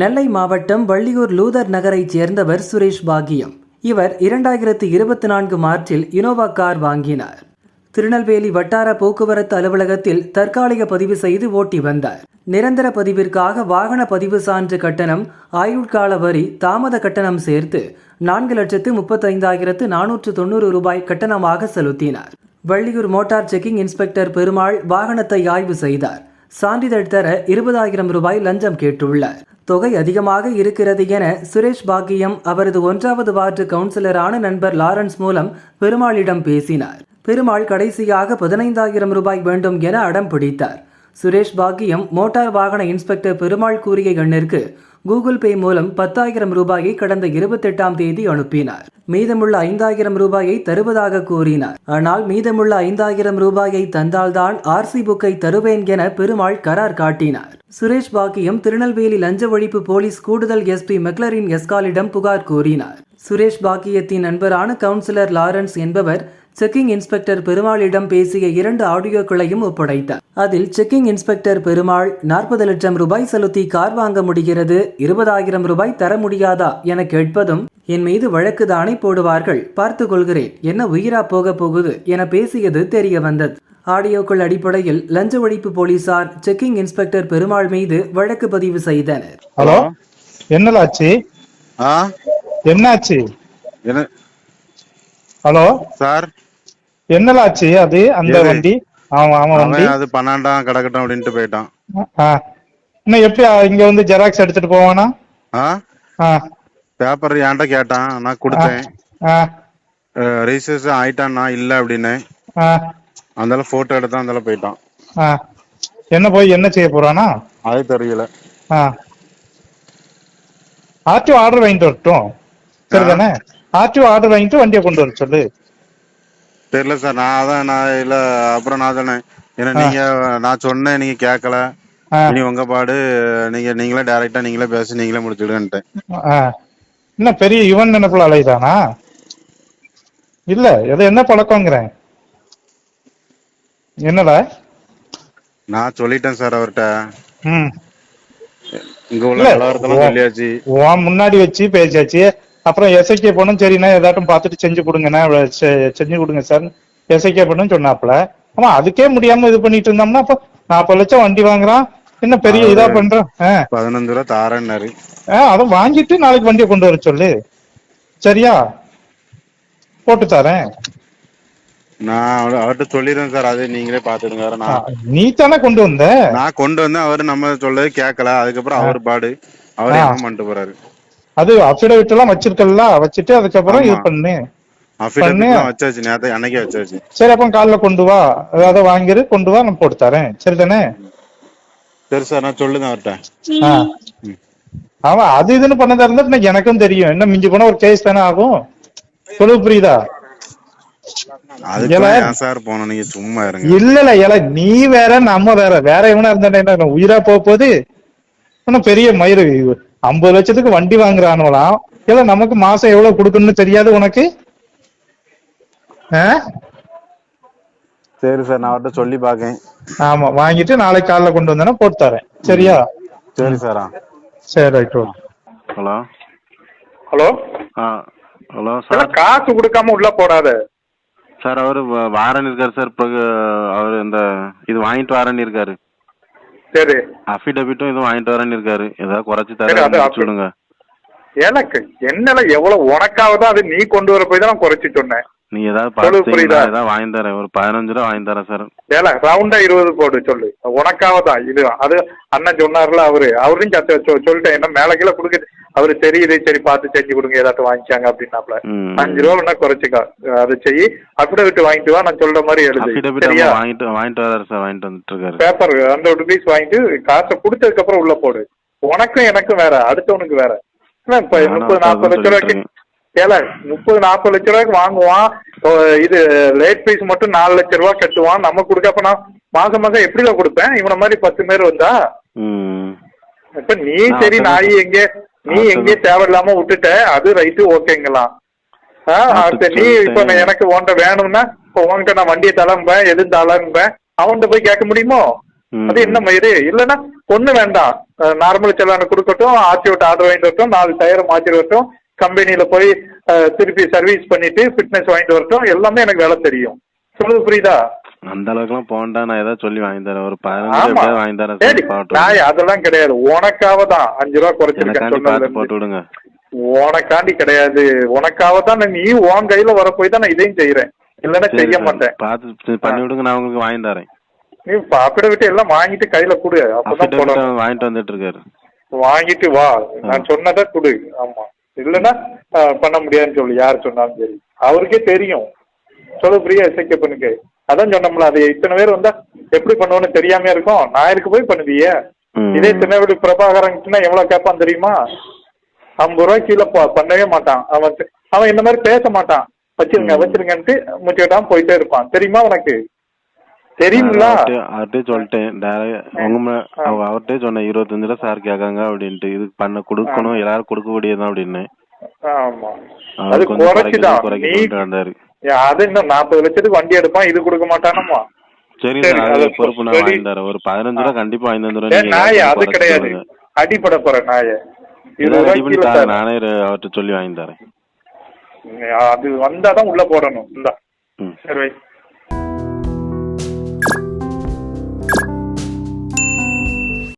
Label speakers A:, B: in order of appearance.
A: நெல்லை மாவட்டம் வள்ளியூர் லூதர் நகரைச் சேர்ந்தவர் சுரேஷ் பாகியம். இவர் இரண்டாயிரத்து இருபத்தி நான்கு மார்ச்சில் இனோவா கார் வாங்கினார். திருநெல்வேலி வட்டார போக்குவரத்து அலுவலகத்தில் தற்காலிக பதிவு செய்து ஓட்டி வந்தார். நிரந்தர பதிவிற்காக வாகன பதிவு சான்று கட்டணம் ஆயுட்கால வரி தாமத கட்டணம் சேர்த்து நான்கு லட்சத்து முப்பத்தைந்தாயிரத்து நானூற்று தொண்ணூறு ரூபாய் கட்டணமாக செலுத்தினார். Valliyur motor checking inspector Perumal வாகனத்தை ஆய்வு செய்தார். சான்றிதழ் தர இருபதாயிரம் ரூபாய் லஞ்சம் கேட்டுள்ளார். தொகை அதிகமாக இருக்கிறது என சுரேஷ் பாக்கியம் அவரது ஒன்றாவது வார்டு கவுன்சிலரான நண்பர் லாரன்ஸ் மூலம் பெருமாளிடம் பேசினார். பெருமாள் கடைசியாக பதினைந்தாயிரம் ரூபாய் வேண்டும் என அடம் பிடித்தார். சுரேஷ் பாக்கியம் மோட்டார் வாகன இன்ஸ்பெக்டர் பெருமாள் கூறிய எண்ணிற்கு கூகுள் பே மூலம் பத்தாயிரம் ரூபாயை கடந்த இருபத்தெட்டாம் தேதி அனுப்பினார். மீதமுள்ள ஐந்தாயிரம் ரூபாயை தருவதாக கூறினார். ஆனால் மீதமுள்ள ஐந்தாயிரம் ரூபாயை தந்தால்தான் ஆர்சி புக்கை தருவேன் என பெருமாள் கரார் காட்டினார். சுரேஷ் பாக்கியம் திருநெல்வேலி லஞ்ச ஒழிப்பு போலீஸ் கூடுதல் எஸ்பி மெக்லரின் எஸ்காலிடம் புகார் கூறினார். சுரேஷ் பாக்கியத்தின் நண்பரான கவுன்சிலர் லாரன்ஸ் என்பவர் செக்கிங் இன்ஸ்பெக்டர் பெருமாளிடம் பேசிய இரண்டு ஆடியோக்களையும் ஒப்படைத்தார். அதில் செக்கிங் இன்ஸ்பெக்டர் பெருமாள் நாற்பது லட்சம் ரூபாய் செலுத்தி கார் வாங்க முடிகிறது இருபதாயிரம் ரூபாய் தர முடியாதா என கேட்பதும் என் மீது வழக்கு தானே போடுவார்கள் பார்த்து கொள்கிறேன் என்ன உயிரா போக போகுது என பேசியது தெரிய வந்தது. ஆடியோக்கள் அடிப்படையில் லஞ்ச ஒழிப்பு போலீசார் செக்கிங் இன்ஸ்பெக்டர் பெருமாள் மீது வழக்கு பதிவு செய்தனர்.
B: ஹலோ? என்னாச்சு?
C: என்ன
B: ஹலோ?
C: சார்.
B: என்னலாச்சு அது? அந்த? வண்டி? ஆமா ஆமா வண்டி.
C: அது பன்னெண்டாம் கிடக்கட்டும் அப்படின்ட்டு போயிட்டான்.
B: இன்னும் எப்படி இங்க வந்து ஜெராக்ஸ் எடுத்துட்டு போவானா?
C: ஆ?
B: ஆ.
C: பேப்பர் என்கிட்ட கேட்டான். நான் கொடுத்தேன். ரெஜிஸ்ட்ரேஷன் ஆயிட்டான்னா இல்ல அப்படின்னு. அந்தால போட்டோ எடுத்தான் அந்தால போயிட்டான்.
B: என்ன போய் என்ன செய்ய போறானா?
C: அது தெரியல.
B: ஆர்டிஓ ஆர்டர் வாங்கிட்டு வரட்டும். சரிதானே ஆர்டிஓ ஆர்டர் வாங்கிட்டு வண்டியை கொண்டு வர சொல்லு.
C: தெரியல சார் நான் அதான் நான் இல்ல அப்புறம் நான் சொன்னேன். ஏன்னா நீங்க நான் சொன்னேன் நீங்க கேட்கல இனி உங்க பாடு நீங்க நீங்களே டைரக்டா நீங்களே பேசி நீங்களே முடிச்சுடுன்ட்டேன்
B: என்ன பெரிய யுவன் நினைப்புல அலைதானா இல்ல இது என்ன பழக்கங்கிறேன் என்னடா?
C: நான் சொல்லிட்டேன் சார் அவர்கிட்ட. இங்க உள்ள நிலவரத்தெல்லாம். சொல்லியாச்சு.
B: முன்னாடி வச்சு பேசியாச்சு. அப்புறம் எஸ்ஐகே பண்ணும் சரிண்ணா ஏதாட்டும் பார்த்துட்டு செஞ்சு கொடுங்கண்ணா செஞ்சு கொடுங்க சார். எஸ்ஐகே பண்ணும் சொன்னாப்புல. ஆமா அதுக்கே முடியாம இது பண்ணிட்டு இருந்தோம்னா அப்ப நாற்பது லட்சம் வண்டி வாங்குறான். என்ன பெரிய இதா பண்றான்? ஆ,
C: பதினஞ்சு ரூபா தாரேன்னாரு
B: அதை வாங்கிட்டு நாளைக்கு வண்டியை கொண்டு வர சொல்லு. சரியா? போட்டு தரேன்.
C: நான் அவரு- அவர்ட்ட சொல்லிடுறேன் சார் அது நீங்களே பாத்துடுங்க நான்
B: நீ தானே கொண்டு வந்த?
C: நான் கொண்டு வந்து அவரு நம்ம சொல்லவே கேட்கல. அதுக்கப்புறம் அவர் பாடு. அவர் பண்ணிட்டு போறாரு?
B: அது அபிடவிட் எல்லாம் வச்சிருக்கல வச்சுட்டு அதுக்கப்புறம் இது. பண்ணு.
C: வச்சாச்சு நேத்து அன்னைக்கே வச்சாச்சு.
B: சரி அப்ப காலைல கொண்டு வா. அதை வாங்கிரு கொண்டு வா நான் போட்டு தரேன். சரிதானே
C: சரி சார் நான் சொல்லுங்க. ம்.
B: அவன் அது இதுன்னு பண்ணதா இருந்தா எனக்கும் தெரியும். என்ன மிஞ்சி போனா ஒரு கேஸ் தானே ஆகும்? சொல்லு புரியுதா?
C: சார்
B: இல்ல இல்ல நீ வேற நம்ம வேற. வேற எவனா இருந்தா என்ன உயிரா போக இன்னும் பெரிய மயிறு ஐம்பது லட்சத்துக்கு வண்டி வாங்குறானுவலாம் இல்ல நமக்கு மாசம் எவ்வளவு கொடுக்கணும்னு தெரியாது உனக்கு? ஆ?
C: சரி சார் நான் அவர்ட்ட சொல்லி பாக்கேன்.
B: ஆமா வாங்கிட்டு நாளைக்கு காலைல கொண்டு வந்தேன்னா போட்டு தரேன். சரியா?
C: சரி சாரா
B: சரி ரைட் ஓகே.
C: ஹலோ?
D: ஹலோ?
C: ஆ ஹலோ
D: சார். காசு கொடுக்காம உள்ள போடாத
C: சார் அவரு வ- வாரன் இருக்காரு சார் அவர் இந்த இது வாங்கிட்டு வரேன்னு இருக்காரு.
D: சரி.
C: அஃபிடவிட்டும் இதுவும் வாங்கிட்டு வரேன்னு இருக்காரு. ஏதாவது குறைச்சு
D: சரி,
C: தர
D: அது
C: முடிச்சு விடுங்க
D: எனக்கு என்னல எவ்வளவு உனக்காவது அது நீ கொண்டு வர போய் தான் நான் குறைச்சி சொன்னேன்.
C: நீ ஏதாவது
D: சொல்லு, புரியுதா?
C: ஏதாவது வாங்கி தரேன் ஒரு பதினஞ்சு ரூபா வாங்கி தரேன் சார்.
D: ஏல ரவுண்டா இருபது போடு சொல்லு. உனக்காக தான் இது அது அண்ணன் சொன்னார்ல அவரு. அவரும் சத்த- சொ- சொல்லிட்டேன். என்ன மேல கீழே கொடுக்க அவரு தெரியுது சரி பார்த்து செஞ்சு கொடுங்க ஏதாட்டும் வாங்கிக்காங்க அப்படின்னாப்ல. அஞ்சு ரூபா வேணா குறைச்சிக்கோ. அதை செய்யி அப்படியே விட்டு வாங்கிட்டு வா நான் சொல்ற மாதிரி எழுது. சரியா?
C: வாங்கிட்டு வாங்கிட்டு வராரு சார் வாங்கிட்டு வந்துட்டு இருக்காரு.
D: பேப்பர் ஹண்ட்ரட் ருபீஸ் வாங்கிட்டு காசை கொடுத்ததுக்கு அப்புறம் உள்ள போடு. உனக்கும் எனக்கும் வேற அடுத்தவனுக்கு வேற. இப்ப முப்பது நாற்பது லட்ச ரூபாய்க்கு ஏல முப்பது நாற்பது லட்ச ரூபாய்க்கு வாங்குவான். இது லேட் ஃபீஸ் மட்டும் நாலு லட்ச ரூபாய் கட்டுவான். நம்ம கொடுக்க அப்ப நான் மாசம் மாசம் எப்படில கொடுப்பேன்? இவன மாதிரி பத்து பேர் வந்தா? இப்ப நீ சரி நாய் எங்க? நீ
C: நான்
D: எங்கே தேவையில்லாம விட்டுட்ட அது ரைட்டு ஓகேங்களாம். நீ. இப்ப எனக்கு உன்கிட்ட வேணும்னா இப்போ உன்கிட்ட நான் வண்டியை தளம்பேன் எது தளம்பேன் அவன்கிட்ட போய் கேட்க முடியுமோ. அது என்ன மயிறு? இல்லன்னா ஒண்ணு வேண்டாம். நார்மல் செல்லான கொடுக்கட்டும் ஆர்டி விட்டு ஆர்டர் வாங்கிட்டு வரட்டும் நாலு டயரை மாற்றி வரட்டும் கம்பெனியில போய் திருப்பி சர்வீஸ் பண்ணிட்டு ஃபிட்னஸ் வாங்கிட்டு வரட்டும் எல்லாமே எனக்கு வேலை தெரியும். சொல்லுது புரியுதா?
E: அந்த அளவுக்குலாம் போண்டா நான் ஏதாவது சொல்லி வாங்கி தரேன். ஒரு பதினஞ்சு வாங்கி தரேன்
D: அதெல்லாம் கிடையாது. உனக்காக தான். அஞ்சு ரூபா குறைச்சிருக்கேன்
E: போட்டு. விடுங்க.
D: உனக்காண்டி கிடையாது. உனக்காக தான் நீ உன் கையில வர போய் தான் நான் இதையும் செய்யறேன் இல்லைன்னா செய்ய மாட்டேன்.
E: பார்த்து பண்ணி விடுங்க. நான் உங்களுக்கு வாங்கி தரேன்.
D: நீ பாப்பிட விட்டு எல்லாம் வாங்கிட்டு கையில கொடு. அப்பதான்
E: வாங்கிட்டு வந்துட்டு இருக்காரு.
D: வாங்கிட்டு வா. நான் சொன்னதை கொடு. ஆமா. இல்லைன்னா பண்ண முடியாதுன்னு சொல்லு. யார் சொன்னாலும் சரி. அவருக்கே தெரியும். சொல்லு பிரியா இசைக்க பண்ணுங்க அதான் சொன்னோம்ல அது இத்தனை பேர் வந்தா எப்படி பண்ணுவோன்னு தெரியாம இருக்கும். ஞாயிறுக்கு போய் பண்ணுவியே. இதே திருநெல்வேலி பிரபாகரன்ட்டுனா எவ்வளவு கேட்பான் தெரியுமா? ஐம்பது ரூபாய் கீழே பண்ணவே மாட்டான். அவன் அவன் இந்த மாதிரி பேச மாட்டான். வச்சிருங்க. வச்சிருங்கன்ட்டு முச்சிக்கிட்டாம போயிட்டே இருப்பான். தெரியுமா உனக்கு? தெரியுங்களா?
E: அவர்கிட்ட சொல்லிட்டேன். உங்க மே- அவ- அவர்கிட்டயே சொன்னேன் இருபத்தஞ்சு ரூபா சார் கேட்காங்க அப்படின்ட்டு. இது பண்ண கொடுக்கணும் எல்லாரும் கொடுக்க கூடியதுதான் அப்படின்னு
D: ஆமா. அது குறைச்சுதான் அது இன்னும் நாற்பது லட்சத்துக்கு வண்டி எடுப்பான் இது கொடுக்க மாட்டானம்மா.
E: சரி பொறுப்பு நான்
D: சரி.
E: வாங்கி தரேன் ஒரு பதினஞ்சு ரூபா கண்டிப்பா வாங்கி தந்துடுறேன்
D: நாய அது கிடையாது. அடிப்பட போற நாய.
E: நானே அவர்கிட்ட சொல்லி வாங்கி தரேன்
D: அது வந்தாதான் உள்ள போடணும். இந்தா. சரி வை.